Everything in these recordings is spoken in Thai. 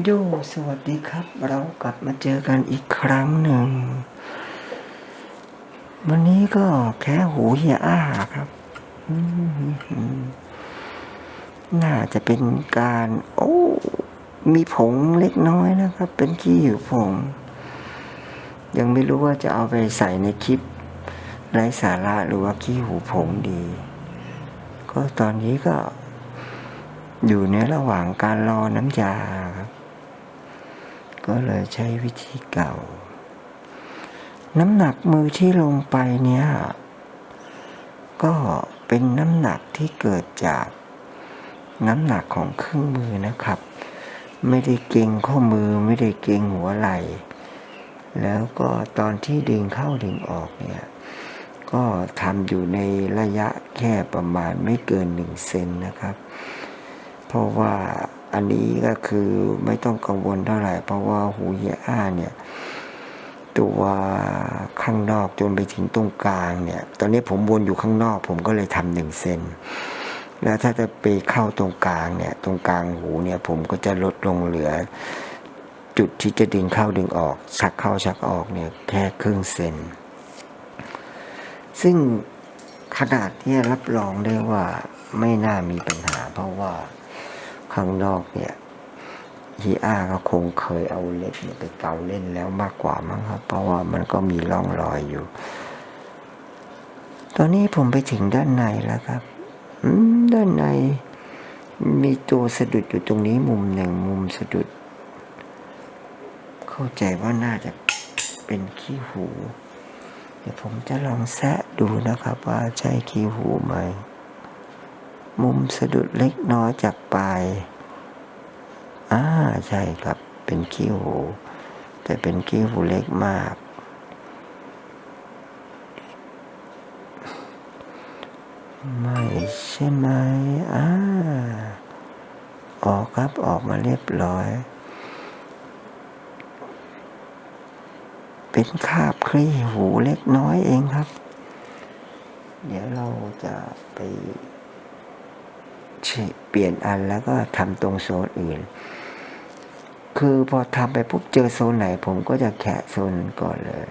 โยสวัสดีครับ เรากลับมาเจอกันอีกครั้งหนึ่ง วันนี้ก็แค่หูเหียอ้าครับ น่าจะเป็นการ โอ้ มีผงเล็กน้อยนะครับ เป็นขี้หิวผง ยังไม่รู้ว่าจะเอาไปใส่ในคลิปไร้สาระหรือว่าขี้หูผงดี ก็ตอนนี้ก็อยู่ในระหว่างการรอน้ำยาครับ ก็เลยใช้วิธีเก่า น้ำหนักมือที่ลงไปเนี้ยก็เป็นน้ำหนักที่เกิดจากน้ำหนักของเครื่องมือนะครับ ไม่ได้เกรงข้อมือไม่ได้เกรงหัวไหล่แล้วก็ตอนที่ดึงเข้าดึงออกเนี่ย ก็ทำอยู่ในระยะแค่ประมาณไม่เกินหนึ่งเซนนะครับ เพราะว่า อันนี้ก็คือไม่ต้องกังวลเท่าไหร่ เพราะว่าหูเหียอ้าเนี่ยตัวข้างนอกจนไปถึงตรงกลางเนี่ย ตอนนี้ผมวนอยู่ข้างนอก ผมก็เลยทำหนึ่งเซนแล้วถ้าจะไปเข้าตรงกลางเนี่ย ตรงกลางหูเนี่ย ผมก็จะลดลงเหลือ จุดที่จะดึงเข้าดึงออก ชักเข้าชักออกเนี่ยแค่ครึ่งเซนซึ่งขนาดเนี่รับรองได้ว่าไม่น่ามีปัญหาเพราะว่า ข้างนอกเนี่ยฮีอาก็คงเคยเอาเล็บเนี่ยไปเกาเล่นแล้วมากกว่ามั้งครับ เพราะว่ามันก็มีร่องรอยอยู่ ตอนนี้ผมไปถึงด้านในแล้วครับด้านในมีตัวสะดุดอยู่ตรงนี้มุมหนึ่งมุมสะดุด เข้าใจว่าน่าจะเป็นขี้หู เดี๋ยวผมจะลองแซะดูนะครับว่าใช่ขี้หูไหม มุมสะดุดเล็กน้อยจากปลายอ่าใช่ครับ เป็นขี้หู แต่เป็นขี้หูเล็กมาก ไม่ใช่ไหมอ่าออกครับออกมาเรียบร้อย เป็นคาบคลี่หูเล็กน้อยเองครับ เดี๋ยวเราจะไป เปลี่ยนอันแล้วก็ทำตรงโซนอื่น คือพอทำไปปุ๊บเจอโซนไหน ผมก็จะแคะโซนก่อนเลย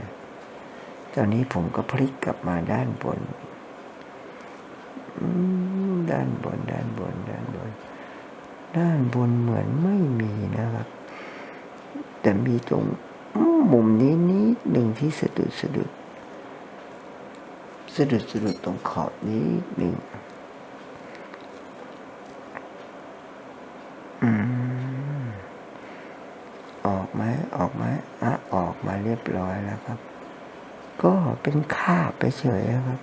ตอนนี้ผมก็พลิกกลับมาด้านบน ด้านบนด้านบนด้านบน ด้านบนเหมือนไม่มีนะครับ แต่มีตรงมุมนี้นิดหนึ่งที่สะดุดสะดุดสะดุดสะดุดตรงขอบนี้หนึ่งอืมออกไหมออกไหมอะออกมาเรีย บร้อยแล้วครับ ก็เป็นคาบไปเฉยครับ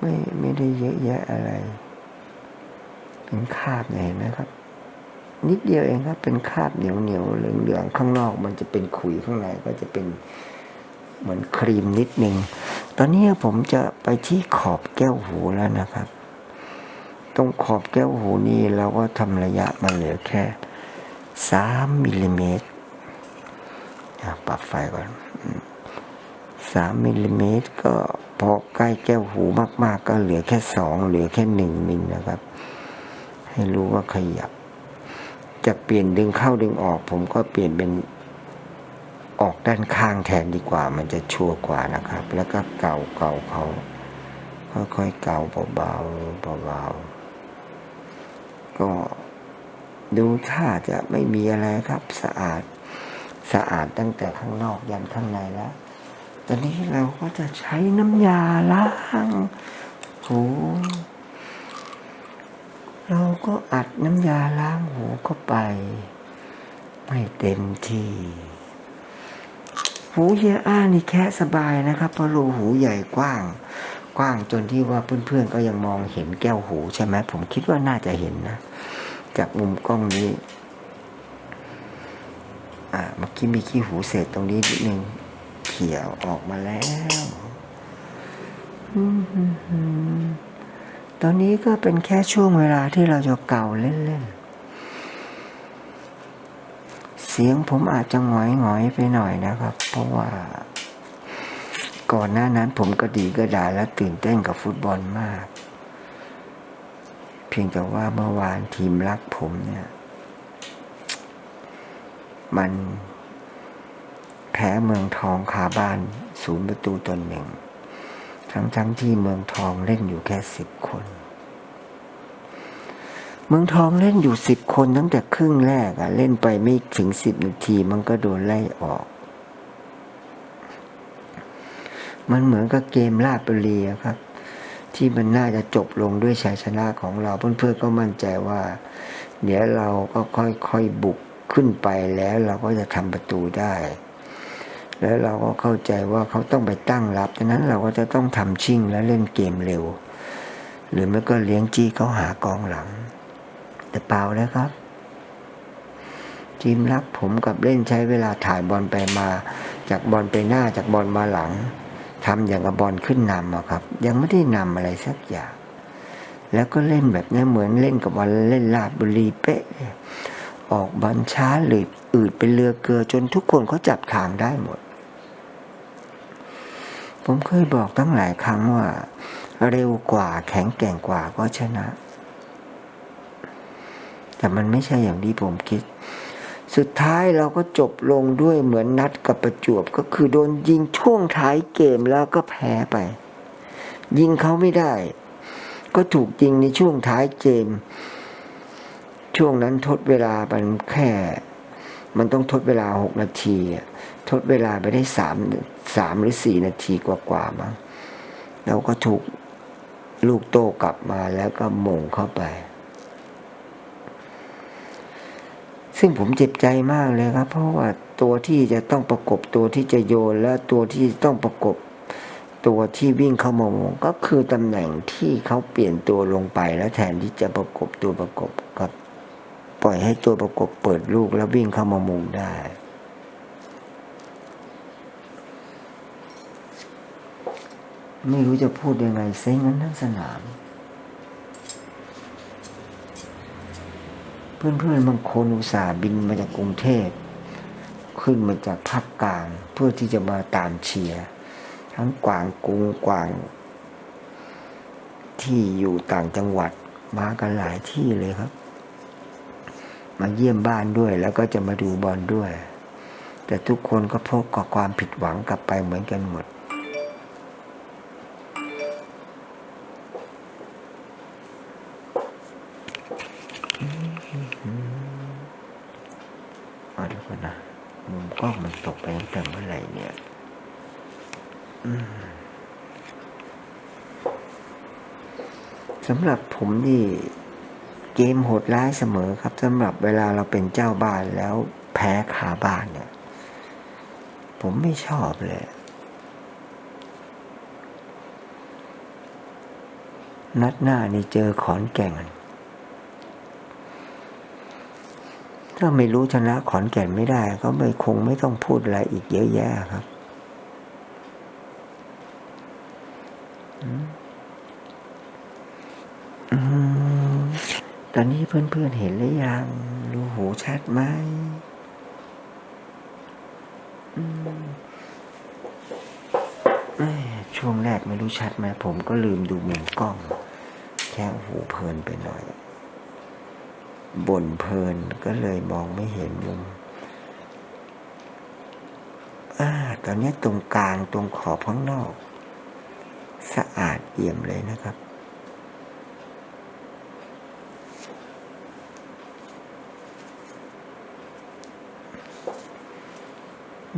ไม่ไม่ได้เยอะแยะอะไร เป็นคาบเห็นไหมครับ นิดเดียวเองครับ เป็นคาบเหนียวเหนียวเหลืองเหลืองข้างนอก มันจะเป็นขุยข้างในก็จะเป็นเหมือนครีมนิดหนึ่ง ตอนนี้ผมจะไปที่ขอบแก้วหูแล้วนะครับ ตรงขอบแก้วหูนี่เราก็ทำระยะมาเหลือแค่สามมิลลิเมตร ปรับไฟก่อนสามมิลลิเมตรก็พอใกล้แก้วหูมาก ๆ ก็เหลือแค่สองเหลือแค่หนึ่งมิลนะครับ ให้รู้ว่าขยับ จะเปลี่ยนดึงเข้าดึงออก ผมก็เปลี่ยนเป็นออกด้านข้างแทนดีกว่า มันจะชัวร์กว่านะครับ แล้วก็เกาเกาเขาค่อยๆเกาเบาๆเบาๆก็ดูท่าจะไม่มีอะไรครับสะอาด สะอาดตั้งแต่ข้างนอกยันข้างในแล้ว ตอนนี้เราก็จะใช้น้ำยาล้างหูเราก็อัดน้ำยาล้างหูเข้าไป ไม่เต็มที่ หูเฮียอ้านี่แค่สบายนะครับ เพราะรูหูใหญ่กว้าง กว้างจนที่ว่าเพื่อนๆก็ยังมองเห็นแก้วหูใช่ไหมผมคิดว่าน่าจะเห็นนะ จากมุมกล้องนี้ อ่าเมื่อกี้มีขี้หูเศษตรงนี้นิดนึงเขี่ยออกมาแล้วอืมตอนนี้ก็เป็นแค่ช่วงเวลาที่เราจะเก่าเล่นๆ เสียงผมอาจจะหงอยหงอยไปหน่อยนะครับ เพราะว่า ก่อนหน้านั้นผมก็ดีก็ดาและตื่นเต้นกับฟุตบอลมาก เพียงแต่ว่าเมื่อวานทีมรักผมเนี่ย มันแพ้เมืองทองคาบ้านศูนย์ประตูตนหนึ่ง ทั้งๆที่เมืองทองเล่นอยู่แค่สิบคน เมืองทองเล่นอยู่สิบคนตั้งแต่ครึ่งแรกอะเล่นไปไม่ถึงสิบนาทีมันก็โดนไล่ออก มันเหมือนกับเกมลาดบุรีอะครับ ที่มันน่าจะจบลงด้วยชัยชนะของเราเพื่อนๆก็มั่นใจว่า เดี๋ยวเราก็ค่อยๆบุก ขึ้นไปแล้วเราก็จะทำประตูได้ แล้วเราก็เข้าใจว่าเขาต้องไปตั้งรับดังนั้นเราก็จะต้องทำชิ่งและเล่นเกมเร็ว หรือไม่ก็เลี้ยงจี้เขาหากองหลัง แต่เปล่าแล้วครับ ทีมรับผมกับเล่นใช้เวลาถ่ายบอลไปมา จากบอลไปหน้าจากบอลมาหลังทำอย่างกับบอลขึ้นนำอะครับ ยังไม่ได้นำอะไรสักอย่างแล้วก็เล่นแบบนี้เหมือนเล่นกับบอลเล่นลาดบุรีเป๊ะ ออกบอลช้าหรืออืดเป็นเรือเกลือจนทุกคนเขาจับทางได้หมด ผมเคยบอกตั้งหลายครั้งว่า เร็วกว่าแข็งแกร่งกว่าก็ชนะ แต่มันไม่ใช่อย่างที่ผมคิด สุดท้ายเราก็จบลงด้วยเหมือนนัดกับประจวบก็คือโดนยิงช่วงท้ายเกมแล้วก็แพ้ไป ยิงเขาไม่ได้ ก็ถูกยิงในช่วงท้ายเกม ช่วงนั้นทดเวลามันแค่ มันต้องทดเวลาหกนาทีทดเวลาไปได้สามสามหรือสี่นาทีกว่าๆมั้งแล้วก็ถูกลูกโต้กลับมาแล้วก็ม่งเข้าไป ซึ่งผมเจ็บใจมากเลยครับ เพราะว่าตัวที่จะต้องประกบตัวที่จะโยนและตัวที่ต้องประกบตัวที่วิ่งเข้ามามงก็คือตำแหน่งที่เขาเปลี่ยนตัวลงไปแล้วแทนที่จะประกบตัวประกบกับ ปล่อยให้ตัวประกบเปิดลูกแล้ววิ่งเข้ามามุงได้ ไม่รู้จะพูดยังไงเซ็งกันทั้งสนาม เพื่อนๆบางคนอุตส่าห์บินมาจากกรุงเทพ ขึ้นมาจากภาคกลางเพื่อที่จะมาตามเชียร์ทั้งกวางกรุงกวาง ที่อยู่ต่างจังหวัดมากันหลายที่เลยครับ มาเยี่ยมบ้านด้วย แล้วก็จะมาดูบอลด้วย แต่ทุกคนก็พบกับความผิดหวังกลับไปเหมือนกันหมด เอาเดี๋ยวก่อนนะมุมกล้องมันตกไปตั้งแต่เมื่อไหร่เนี่ยสำหรับผมนี่ เกมโหดร้ายเสมอครับสำหรับเวลาเราเป็นเจ้าบ้านแล้วแพ้ขาบ้านเนี่ย ผมไม่ชอบเลย นัดหน้านี่เจอขอนแก่น ถ้าไม่รู้ชนะขอนแก่นไม่ได้ ก็ไม่คงไม่ต้องพูดอะไรอีกเยอะแยะครับอืมอืม ตอนนี้เพื่อนๆเห็นหรือยัง ดูหูชัดไหมช่วงแรกไม่รู้ชัดไหมผมก็ลืมดูมุมกล้อง แค่หูเพลินไปหน่อยบ่นเพลินก็เลยมองไม่เห็นมุมอาตอนนี้ตรงกลางตรงขอบข้างนอก สะอาดเอี่ยมเลยนะครับ อืมฮึ่มๆ ต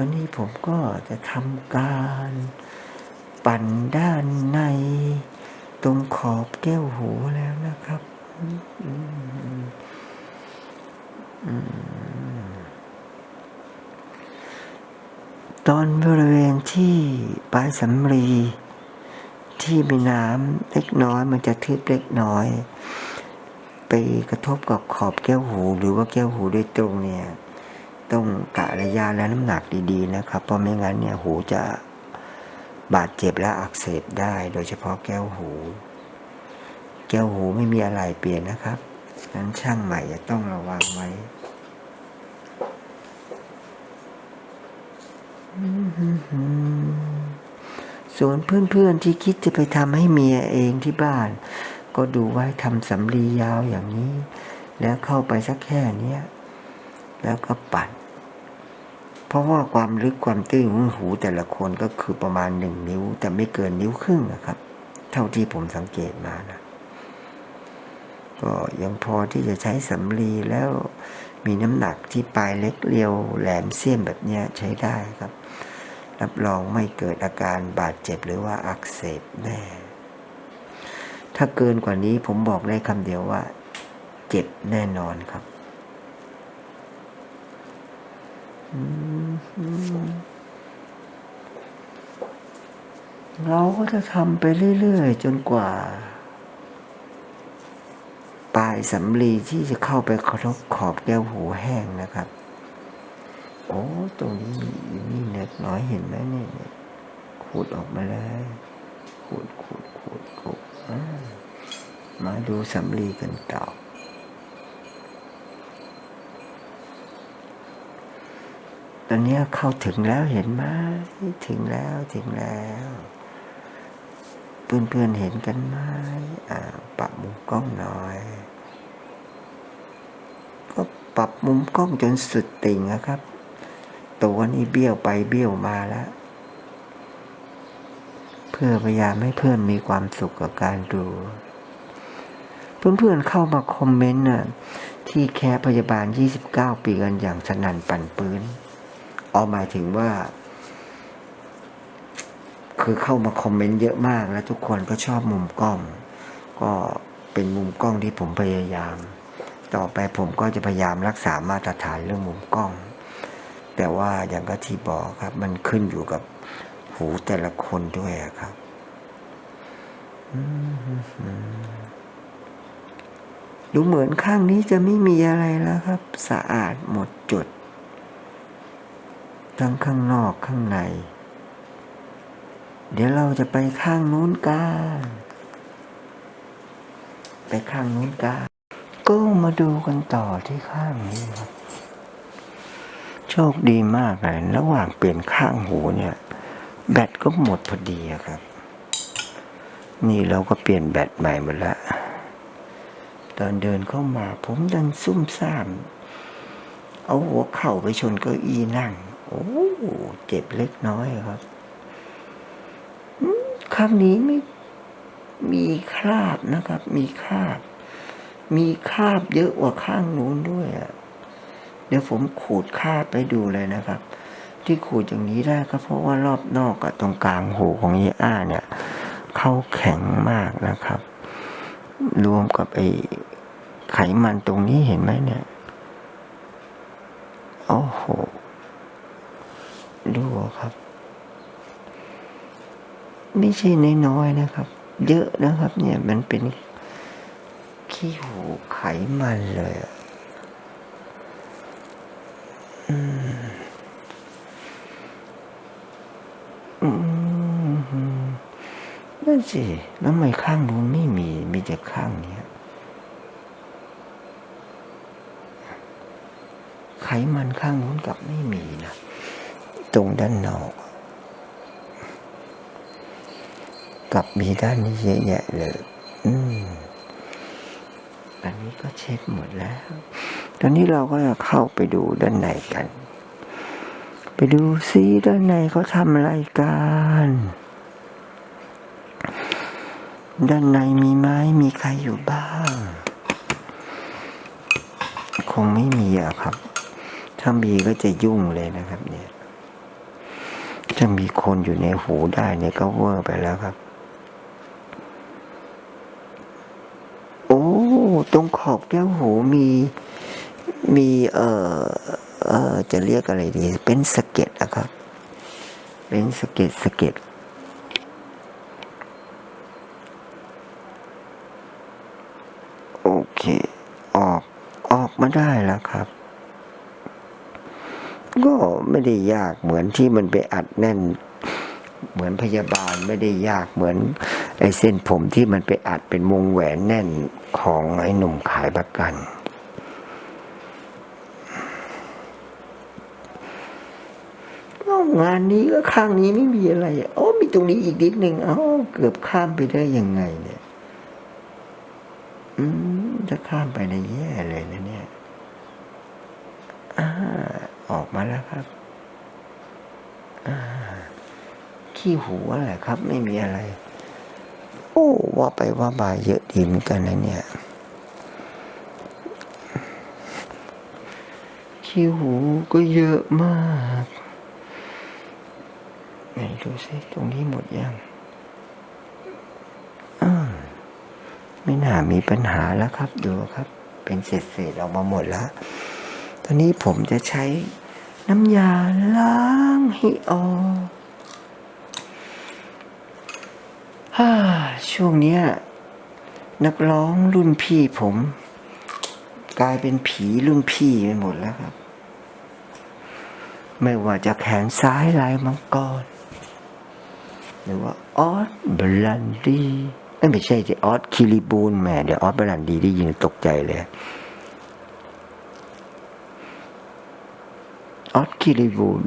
อนนี้ผมก็จะทำการปั่นด้านในตรงขอบแก้วหูแล้วนะครับออตอนบริเวณที่ปลายสำลีที่มีน้ำเล็กน้อยมันจะทึบเล็กน้อย ไปกระทบกับขอบแก้วหูหรือว่าแก้วหูโดยตรงเนี่ยต้องกะระยะและน้ำหนักดีๆนะครับ เพราะไม่งั้นเนี่ยหูจะบาดเจ็บและอักเสบได้ โดยเฉพาะแก้วหู แก้วหูไม่มีอะไรเปลี่ยนนะครับนั้นช่างใหม่จะต้องระวังไว้ส่วนเพื่อนๆที่คิดจะไปทำให้เมียเองที่บ้าน ก็ดูไว้ทำสำลียาวอย่างนี้ แล้วเข้าไปสักแค่นี้แล้วก็ปัด เพราะว่าความลึกความตื้นของหูแต่ละคนก็คือประมาณหนึ่งนิ้ว แต่ไม่เกินนิ้วครึ่งนะครับ เท่าที่ผมสังเกตมานะก็ยังพอที่จะใช้สำลีแล้วมีน้ำหนักที่ปลายเล็กเรียวแหลมเสี้ยมแบบนี้ใช้ได้ครับ รับรองไม่เกิดอาการบาดเจ็บหรือว่าอักเสบแน่ ถ้าเกินกว่านี้ผมบอกได้คำเดียวว่า เจ็บแน่นอนครับ เราก็จะทำไปเรื่อยๆ จนกว่า ปลายสำลีที่จะเข้าไปกระทบขอบแก้วหูแห้งนะครับ โอ้ ตรงนี้มีมีเล็กน้อยเห็นไหมเนี่ยเนี่ยขูดออกมาเลย ขูดขูดขูดขูดมาดูสำลีกันต่อตอนนี้เข้าถึงแล้วเห็นไหมถึงแล้วถึงแล้วเพื่อนๆเห็นกันไหมอ่าปรับมุมกล้องหน่อย ก็ปรับมุมกล้องจนสุดติ่งนะครับ ตัวนี้เบี้ยวไปเบี้ยวมาแล้ว พื่อพยายามให้เพื่อนมีความสุขกับการดู เพื่อนๆเข้ามาคอมเมนต์น่ะที่แคร์พยาบาล 29 ปีกันอย่างสนั่นปั่นปืนเอาหมายถึงว่า คือเข้ามาคอมเมนต์เยอะมากแล้วทุกคนก็ชอบมุมกล้อง ก็เป็นมุมกล้องที่ผมพยายาม ต่อไปผมก็จะพยายามรักษามาตรฐานเรื่องมุมกล้อง แต่ว่าอย่างก็ที่บอกครับ มันขึ้นอยู่กับ หูแต่ละคนด้วยครับดูเหมือนข้างนี้จะไม่มีอะไรแล้วครับ สะอาดหมดจด ทั้งข้างนอกข้างใน เดี๋ยวเราจะไปข้างนู้นกันไปข้างนู้นกันก็มาดูกันต่อที่ข้างนี้ครับ โชคดีมากเลยระหว่างเปลี่ยนข้างหูเนี่ย แบตก็หมดพอดีครับ นี่เราก็เปลี่ยนแบตใหม่หมดล้วตอนเดินเข้ามาผมดันซุ่มซ่าม เอาหัวเข่าไปชนเก้าอี้นั่ง โอ้เจ็บเล็กน้อยครับอืมข้างนี้ไม่มีคราบนะครับ มีคราบ มีคราบเยอะกว่าข้างนู้นด้วยอะเดี๋ยวผมขูดคราบไปดูเลยนะครับ ที่ขูดอย่างนี้ได้ก็เพราะว่ารอบนอกกับตรงกลางหูของเยอ้าเนี่ยเข้าแข็งมากนะครับ รวมกับไอ้ไขมันตรงนี้เห็นไหมเนี่ยโอ้โหดูครับ ไม่ใช่น้อยๆนะครับ เยอะนะครับ เนี่ยมันเป็นขี้หูไขมันเลยอะอืมอืม นั่นสิ แล้วทำไมข้างนู้นไม่มี มีแต่ข้างเนี้ย ไขมันข้างนู้นกับไม่มีนะ ตรงด้านนอก กับมีด้านนี้เยอะแยะเลย อืม อันนี้ก็เช็คหมดแล้ว ตอนนี้เราก็จะเข้าไปดูด้านในกัน ไปดูซิด้านในเขาทำอะไรกัน ด้านในมีไม้มีใครอยู่บ้าง คงไม่มีอะครับ ถ้ามีก็จะยุ่งเลยนะครับ เนี่ยถ้ามีคนอยู่ในหูได้เนี่ยก็เวอร์ไปแล้วครับ โอ้ ตรงขอบแก้วหูมีมีเอ่อ เออจะเรียกอะไรดี เป็นสะเก็ดอะครับ เป็นสะเก็ดสะเก็ดโอเค ออกออกมาได้แล้วครับ ก็ไม่ได้ยากเหมือนที่มันไปอัดแน่น เหมือนพยาบาลไม่ได้ยากเหมือนไอ้เส้นผมที่มันไปอัดเป็นวงแหวนแน่นของไอ้หนุ่มขายประกัน ก็ งานนี้ก็ข้างนี้ไม่มีอะไรอะโอ้มีตรงนี้อีกนิดหนึ่งเอ้าเกือบข้ามไปได้ยังไงเนี่ย อืมจะข้ามไปในแย่เลยนะเนี่ยอาออกมาแล้วครับอาขี้หูอะไรครับ ไม่มีอะไร โอ้ว่าไปว่ามาเยอะดีเหมือนกันนะเนี่ยขี้หูก็เยอะมาก ไหนดูสิตรงนี้หมดยังอไม่น่ามีปัญหาแล้วครับ ดูครับ เป็นเศษเศษๆออกมาหมดแล้วตอนนี้ผมจะใช้น้ำยาล้างให้ออกฮ่าช่วงเนี้ยนักร้องรุ่นพี่ผม กลายเป็นผีรุ่นพี่ไปหมดแล้วครับ ไม่ว่าจะแขนซ้ายลายมังกร หรือว่าออสบรันดีไม่ใช่สิออสคิริบูลแหมเดี๋ยวออสบรันดีได้ยินตกใจเลยออสคิริบูล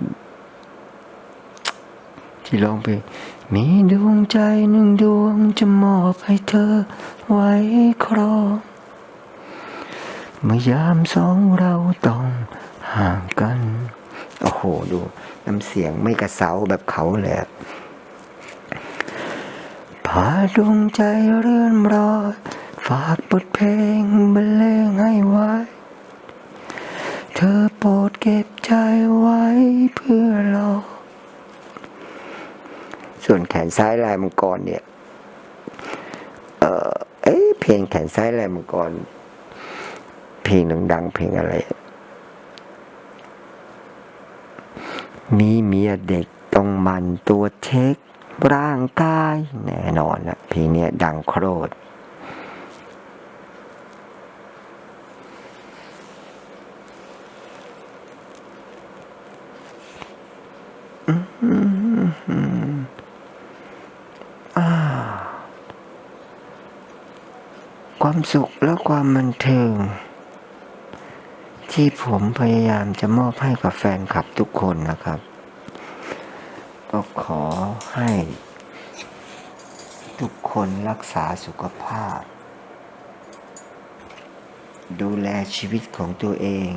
ที่ร้องเพลงมีดวงใจหนึ่งดวงจะมอบให้เธอไว้ครองเมื่อยามสองเราต้องห่างกัน โอ้โห ดู น้ำเสียงไม่กระเซาแบบเขาเลยอะ พาดวงใจเรื่อนรอย ฝากบทเพลงบรรเลงให้ไว้ เธอโปรดเก็บใจไว้เพื่อรอ ส่วนแขนซ้ายลายมังกรเนี่ย เออเอ๊ะเพลงแขนซ้ายลายมังกร เพลงดังๆเพลงอะไร มีเมียเด็กต้องมันตัวเช็ค ร่างกายแน่นอนนะเพลงเนี้ยดังโครดความสุขและความบันเทิง ที่ผมพยายามจะมอบให้กับแฟนคลับทุกคนนะครับ ก็ขอให้ ทุกคนรักษาสุขภาพ ดูแลชีวิตของตัวเอง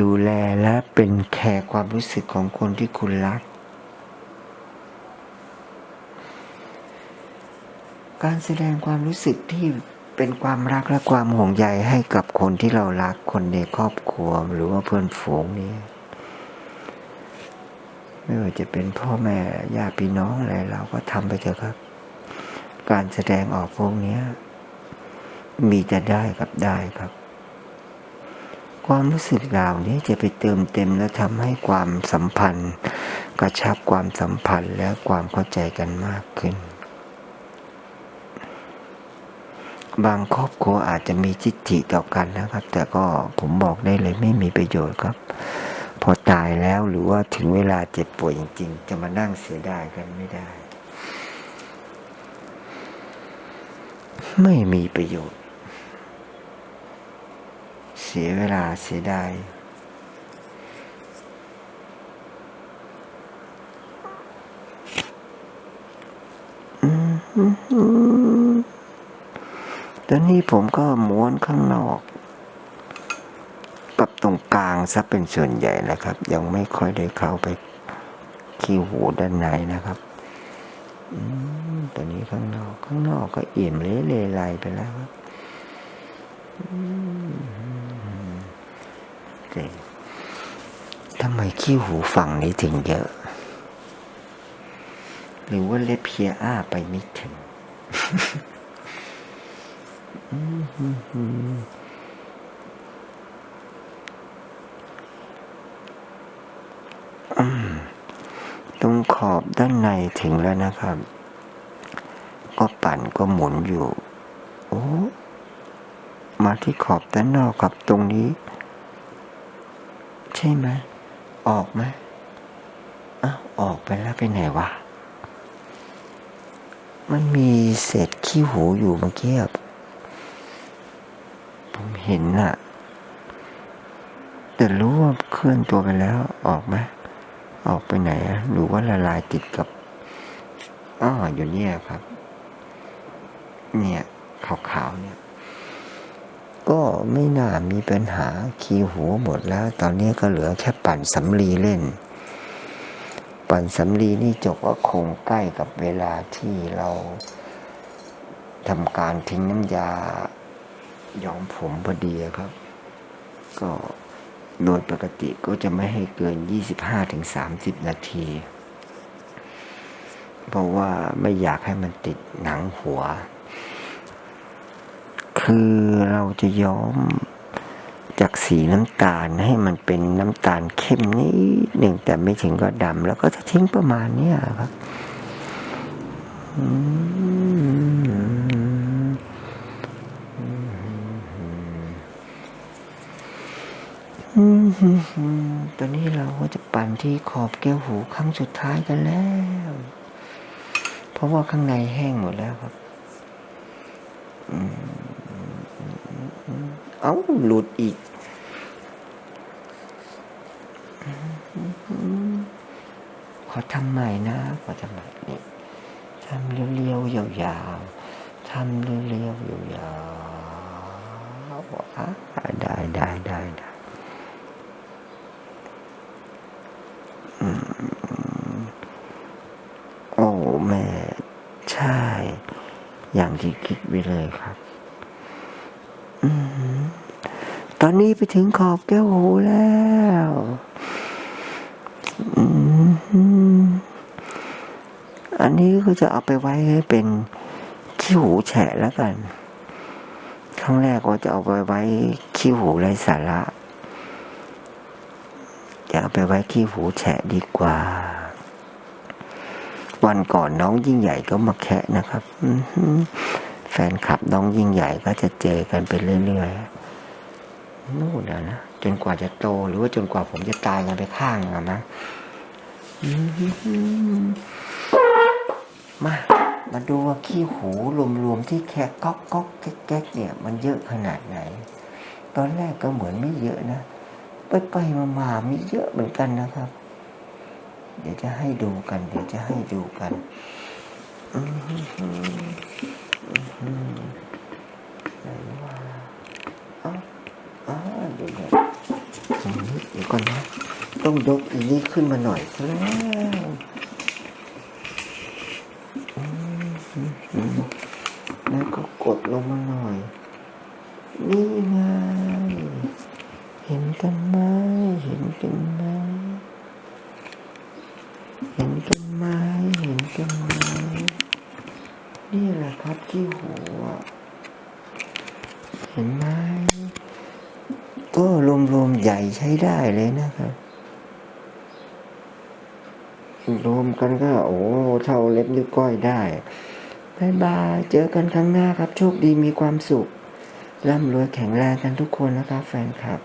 ดูแลและเป็นแคร์ความรู้สึกของคนที่คุณรัก การแสดงความรู้สึกที่เป็นความรักและความห่วงใยให้กับคนที่เรารักคนในครอบครัวหรือว่าเพื่อนฝูงนี้ ไม่ว่าจะเป็นพ่อแม่ญาติพี่น้องอะไรเราก็ทำไปเถอะครับ การแสดงออกพวกนี้มีจะได้กับได้ครับ ความรู้สึกเหล่านี้จะไปเติมเต็มและทำให้ความสัมพันธ์ กระชับความสัมพันธ์และความเข้าใจกันมากขึ้น บางครอบครัวอาจจะมีจิตฐิต่อกันนะครับ แต่ก็ผมบอกได้เลยไม่มีประโยชน์ครับ พอตายแล้วหรือว่าถึงเวลาเจ็บป่วยจริง ๆ จะมานั่งเสียดายกันไม่ได้ ไม่มีประโยชน์ เสียเวลาเสียดายตอนนี้ผมก็ม้วนข้างนอก กับตรงกลางซะเป็นส่วนใหญ่นะครับ ยังไม่ค่อยได้เข้าไปขี้หูด้านในนะครับอตอนนี้ข้างนอกข้างนอกก็เอี่ยมเละเลไลไปแล้วครับอืมแต่ทำไมขี้หูฝั่งนี้ถึงเยอะ หรือว่าเล็บเพียอ้าไปไม่ถึง ตรงข อบด้านในถึงแล้วนะครับ ก็ปั่นก็หมุนอยู่ โอ้มาที่ขอบด้านนอกครับตรงนี้ ใช่ไหมออกไหมอ้าวออกไปแล้วไปไหนวะมันมีเศษขี้หูอยู่เมื่อกี้ผมเห็นน่ะแต่รู้ว่าเคลื่อนตัวไปแล้วออกไหม ออกไปไหนอะหรือว่าละลายติดกับอ้ออยู่เนี่ยครับ เนี่ยขาวๆเนี่ย ก็ไม่น่ามีปัญหาคีหัวหมดแล้ว ตอนนี้ก็เหลือแค่ปั่นสำลีเล่น ปั่นสำลีนี่จบก็คงใกล้กับเวลาที่เราทำการทิ้งน้ำยาย้อมผมพอดีครับ ก็ โดยปกติก็จะไม่ให้เกิน 25-30 นาที เพราะว่าไม่อยากให้มันติดหนังหัว คือเราจะย้อมจากสีน้ำตาลให้มันเป็นน้ำตาลเข้มนิดหนึ่งแต่ไม่ถึงก็ดำแล้วก็จะทิ้งประมาณนี้ครับ อืม ตอนนี้เราก็จะปั่นที่ขอบแก้วหูครั้งสุดท้ายกันแล้ว เพราะว่าข้างในแห้งหมดแล้วครับเอ้าหลุดอีก ขอทำใหม่นะ ขอทำใหม่นี่ทำเรียวๆยาวๆทำเรียวๆยาวๆอะได้ได้ได้ได้อืมโอ้แม่ ใช่ อย่างที่คิดไว้เลยครับอตอนนี้ไปถึงขอบแก้วหูแล้วออันนี้ก็จะเอาไปไว้ให้เป็นขี้หูแฉะแล้วกัน ครั้งแรกก็จะเอาไปไว้ขี้หูไรสาระ จะเอาไปไว้ขี้หูแฉะดีกว่า วันก่อนน้องยิ่งใหญ่ก็มาแคะนะครับแฟนคลับน้องยิ่งใหญ่ก็จะเจอกันไปเรื่อยๆนู่นนะนะจนกว่าจะโตหรือว่าจนกว่าผมจะตายกันไปข้างอะนะมามาดูว่าขี้หูรวมๆที่แคะก๊อกก๊อกแก๊กแก๊กเนี่ย มันเยอะขนาดไหน ตอนแรกก็เหมือนไม่เยอะนะ ไปไปมามาๆมีเยอะเหมือนกันนะครับ เดี๋ยวจะให้ดูกัน เดี๋ยวจะให้ดูกันอือหือหือหือไหนว่าอ้าอ้าเดี๋ยวก่อนอืมเดี๋ยวก่อนนะ ต้องยกอีนี้ขึ้นมาหน่อยซะแล้วแล้วก็กดลงมาหน่อย นี่ไง เห็นกันไหมเห็นกันไหม เห็นกันไหมเห็นกันไหมนี่แหละครับที่หัว เห็นไหมก็รวมๆใหญ่ใช้ได้เลยนะครับรวมกันก็โอ้เท่าเล็บนิ้วก้อยได้บายบายเจอกันครั้งหน้าครับ โชคดีมีความสุขร่ำรวยแข็งแรงกันทุกคนนะครับแฟนคลับ